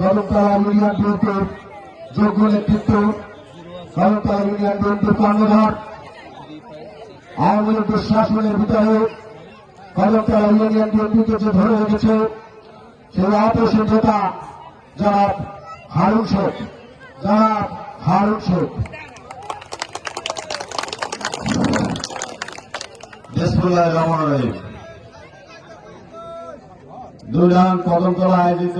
কলমতলা union বিএনপির যোগ্য নেতৃত্ব কলমতলা ইউনিয়ন বিএনপির কর্ণধার, আওয়ামী লীগ দুঃশাসনের ভিতরে কলমতলা ইউনিয়ন বিএনপিকে যে ধরে রেখেছে, সেই অপসী নেতা জনাব হারুন শেখ। জনাব হারুন শেখ। বিসমুল্লাহ রহমান রহিম। দুর্গান কদমতলা আয়োজিত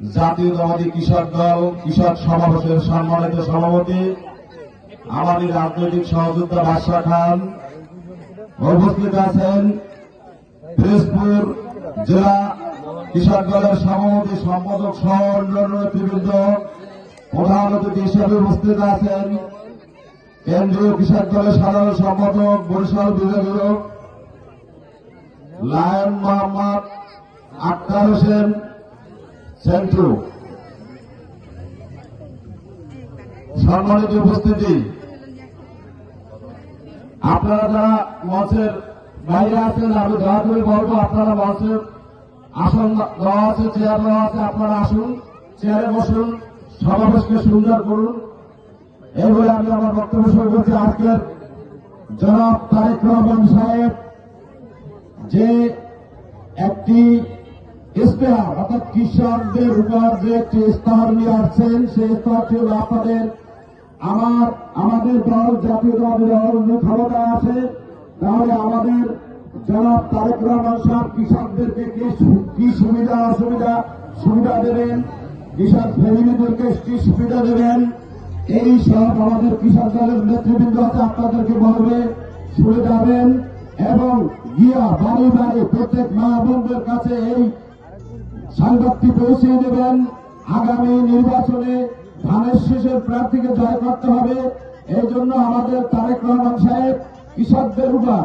জাতীয়তাবাদী কৃষক দল, কৃষক সমাবেশের সম্মানিত সভাপতি, আমাদের রাজনৈতিক সহযোদ্ধা বাদশাহ খান উপস্থিত আছেন পিরোজপুর জেলা কৃষক দলের সভাপতি, সম্পাদক সহ অন্যান্য নেতৃবৃন্দ, প্রধান অতিথি হিসেবে উপস্থিত আছেন কেন্দ্রীয় কৃষক দলের সাধারণ সম্পাদক, বরিশাল বিভাগীয় লায়ন মোহাম্মদ আক্তার হোসেন সেন্টু সম্মানিত উপস্থিতি। আপনারা যারা মঞ্চের বাইরে আছেন, আমি দয়া করে বলব, আপনারা মঞ্চের আসন দেওয়া আছে, চেয়ার দেওয়া আছে, আপনারা আসুন, চেয়ারে বসুন, সমাবেশকে সুন্দর করুন। এই বলে আমি আমার বক্তব্য শুরু করছি। আজকের জনাব তারেক রহমান সাহেব যে একটি ইস্তেহার অর্থাৎ কৃষকদের উপর যে একটি নিয়ে আসছেন সেই ইস্তেহারটি হল আপনাদের আমার, আমাদের দল, জাতীয় দলের অন্য ক্ষমতা আছে। তাহলে আমাদের জনাব তারেক রহমান সাহেব কৃষকদেরকে কি সুবিধা, অসুবিধা? সুবিধা দেবেন। কৃষক ফ্যামিলিদেরকে কি সুবিধা দেবেন? এই সব আমাদের কৃষক দলের নেতৃবৃন্দ আছে, আপনাদেরকে বলবে, শুনে যাবেন। এবং গিয়া বাড়ি বাড়ি প্রত্যেক মা বোনদের কাছে এই সংবাদটি পৌঁছে দেবেন। আগামী নির্বাচনে ধানের শেষের প্রার্থীকে জয় করতে হবে। এই জন্য আমাদের তারেক রহমান সাহেব কৃষকদের উপর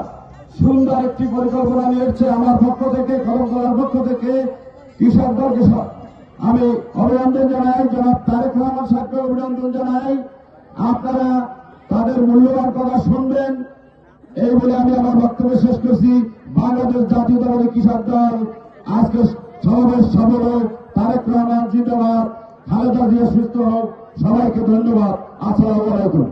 সুন্দর একটি পরিকল্পনা নিয়েছে আমার পক্ষ থেকে কলমতলার পক্ষ থেকে, কৃষক দলকে সব আমি অভিনন্দন জানাই, জনাব তারেক রহমান সাহেবকে অভিনন্দন জানাই। আপনারা তাদের মূল্যবান কথা শুনবেন। এই বলে আমি আমার বক্তব্য শেষ করছি। বাংলাদেশ জাতীয়তাবাদী কৃষক দল আজকে সমাবেশ সফল হোক তারেক রহমান জিন্দাবাদ খালেদা জিয়া সুস্থ হোক সবাইকে ধন্যবাদ। আসসালামু আলাইকুম।